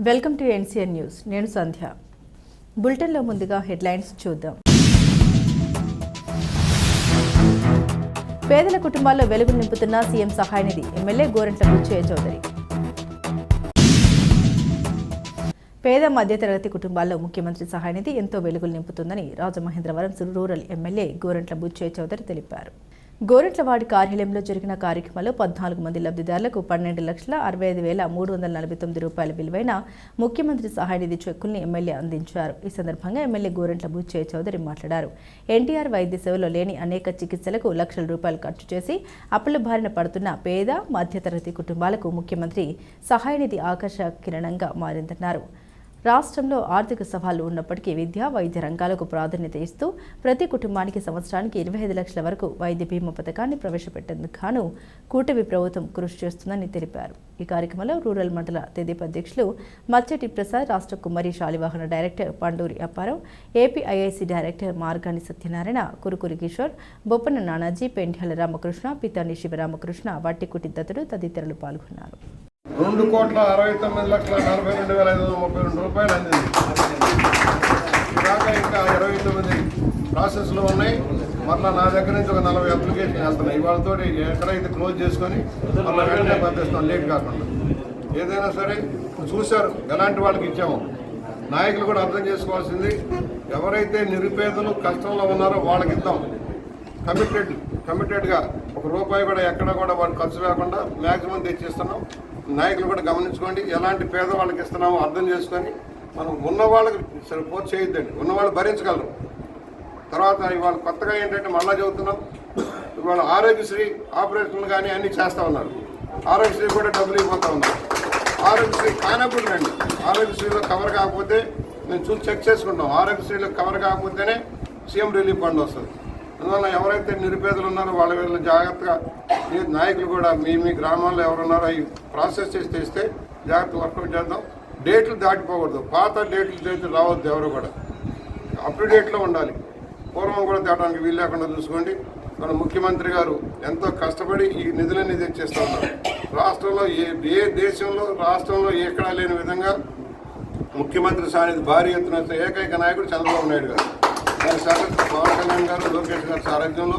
Welcome to NCN news. నేను సంధ్య. బులెటిన్లో ముందుగా హెడ్లైన్స్ చూద్దాం. పేదల కుటుంబాల్లో వెలుగు నింపుతున్న సీఎం సహాయనిధి ఎమ్మెల్యే గోరంట్ల బుచ్చయ్య చౌదరి. పేద మధ్యతరగతి కుటుంబాల్లో ముఖ్యమంత్రి సహాయనిధి ఎంతో వెలుగులు నింపుతుందని రాజమహేంద్రవరం రూరల్ ఎమ్మెల్యే గోరంట్ల బుచ్చయ్య చౌదరి తెలిపారు. గోరంట్లవాడి కార్యాలయంలో జరిగిన కార్యక్రమంలో పద్నాలుగు మంది లబ్ధిదారులకు పన్నెండు లక్షల అరవై ఐదు వేల మూడు వందల నలభై తొమ్మిది రూపాయల విలువైన ముఖ్యమంత్రి సహాయనిధి చెక్కుల్ని ఎమ్మెల్యే అందించారు. ఈ సందర్భంగా ఎమ్మెల్యే గోరెంట్ల బుచ్చయ్య చౌదరి మాట్లాడారు. ఎన్టీఆర్ వైద్య సేవలో లేని అనేక చికిత్సలకు లక్షల రూపాయలు ఖర్చు చేసి అప్పుల బారిన పడుతున్న పేద మధ్యతరగతి కుటుంబాలకు ముఖ్యమంత్రి సహాయనిధి ఆకర్ష కిరణంగా మారిందన్నారు. రాష్ట్రంలో ఆర్థిక సవాళ్ళు ఉన్నప్పటికీ విద్య వైద్య రంగాలకు ప్రాధాన్యత ఇస్తూ ప్రతి కుటుంబానికి సంవత్సరానికి ఇరవై ఐదు లక్షల వరకు వైద్య బీమా పథకాన్ని ప్రవేశపెట్టేందుకు గాను కూటమి ప్రభుత్వం కృషి చేస్తుందని తెలిపారు. ఈ కార్యక్రమంలో రూరల్ మండల తెదేప అధ్యక్షులు మచ్చటి ప్రసాద్ రాష్ట్ర కుమ్మరి Shalivahana director Panduri Apparao APIIC director Margani Satyanarayana Kurukuri Kishore Boppana Nanaji Pendyala Ramakrishna Pitani Sivaramakrishna Vattikuti Dattudu తదితరులు పాల్గొన్నారు. రెండు కోట్ల అరవై తొమ్మిది లక్షల నలభై రెండు వేల ఐదు వందల ముప్పై రెండు రూపాయలు అందింది. ఇలాగా ఇంకా ఇరవై తొమ్మిది ప్రాసెస్లో ఉన్నాయి. మళ్ళీ నా దగ్గర నుంచి ఒక నలభై అప్లికేషన్ వెళ్తున్నాయి. ఇవాళతో ఎక్కడైతే క్లోజ్ చేసుకొని మళ్ళీ వెంటనే పంపిస్తాం. లేట్ కాకుండా. ఏదైనా సరే చూశారు ఎలాంటి వాళ్ళకి ఇచ్చాము. నాయకులు కూడా అర్థం చేసుకోవాల్సింది ఎవరైతే నిరుపేదలు కష్టంలో ఉన్నారో వాళ్ళకి ఇద్దాం. కమిటెడ్ కమిటెడ్గా ఒక రూపాయి కూడా ఎక్కడ కూడా వాళ్ళు ఖర్చు లేకుండా మ్యాక్సిమం తెచ్చిస్తున్నాం. నాయకులు కూడా గమనించుకోండి ఎలాంటి పేదవాళ్ళకి ఇస్తున్నామో అర్థం చేసుకొని మనం ఉన్న వాళ్ళకి చేయొద్దండి. ఉన్న వాళ్ళు భరించగలరు. తర్వాత ఇవాళ కొత్తగా ఏంటంటే మళ్ళా చెబుతున్నాం ఇవాళ ఆరోగ్యశ్రీ ఆపరేషన్లు కానీ అన్నీ చేస్తూ ఉన్నారు. ఆరోగ్యశ్రీ కూడా డబ్బులు ఇవ్వబోతూ ఉన్నారు. ఆరోగ్యశ్రీ కానప్పుడు రండి. ఆరోగ్యశ్రీలో కవర్ కాకపోతే మేము చూసి చెక్ చేసుకుంటాం. ఆరోగ్యశ్రీలో కవర్ కాకపోతేనే సీఎం రిలీఫ్ ఫండ్ వస్తుంది. అందువల్ల ఎవరైతే నిరుపేదలు ఉన్నారో వాళ్ళ వీళ్ళు జాగ్రత్తగా మీ నాయకులు కూడా మీ మీ గ్రామాల్లో ఎవరున్నారో అవి ప్రాసెస్ చేసి తెస్తే జాగ్రత్త వర్కౌట్ చేద్దాం. డేట్లు దాటిపోకూడదు. పాత డేట్లు చేసి రావద్దు ఎవరు కూడా. అప్ టు డేట్లో ఉండాలి. పూర్వం కూడా తేవడానికి వీలు లేకుండా చూసుకోండి. మన ముఖ్యమంత్రి గారు ఎంతో కష్టపడి ఈ నిధులన్నీ తెచ్చేస్తూ ఉన్నారు. రాష్ట్రంలో ఏ ఏ దేశంలో రాష్ట్రంలో ఎక్కడా లేని విధంగా ముఖ్యమంత్రి సానిధి భారీ ఎత్తున ఏకైక నాయకుడు చంద్రబాబు నాయుడు గారు. దాని సారథ్యం పవన్ కళ్యాణ్ లోకేష్ గారి సారథ్యంలో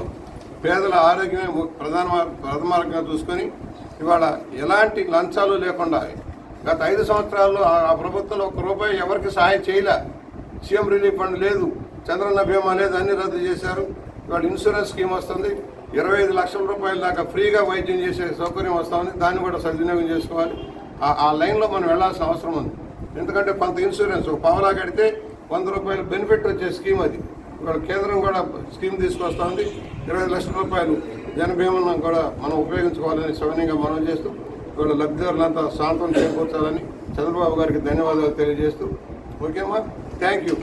పేదల ఆరోగ్యమే ప్రధాన ప్రథమార్గంగా చూసుకొని ఇవాళ ఎలాంటి లంచాలు లేకుండా గత ఐదు సంవత్సరాల్లో ఆ ప్రభుత్వంలో ఒక రూపాయి ఎవరికి సహాయం చేయలే. సీఎం రిలీఫ్ ఫండ్ లేదు చంద్రన్న బీమా లేదు అన్ని రద్దు చేశారు. ఇవాళ ఇన్సూరెన్స్ స్కీమ్ వస్తుంది. ఇరవై ఐదు లక్షల రూపాయల దాకా ఫ్రీగా వైద్యం చేసే సౌకర్యం వస్తుంది దాన్ని కూడా సద్వినియోగం చేసుకోవాలి. ఆ- ఆ లైన్లో మనం వెళ్ళాల్సిన అవసరం ఉంది. ఎందుకంటే కొంత ఇన్సూరెన్స్ ఒక పావలా కడితే వంద రూపాయల బెనిఫిట్ వచ్చే స్కీమ్ అది. ఇవాళ కేంద్రం కూడా స్కీమ్ తీసుకొస్తా ఉంది. ఇరవై లక్షల రూపాయలు జన బీమాను కూడా మనం ఉపయోగించుకోవాలని సవినీయంగా మనం చేస్తూ ఇవాళ లబ్ధిదారులంతా శాంతం చేకూర్చాలని చంద్రబాబు గారికి ధన్యవాదాలు తెలియజేస్తూ. ఓకేమ్మా? Thank you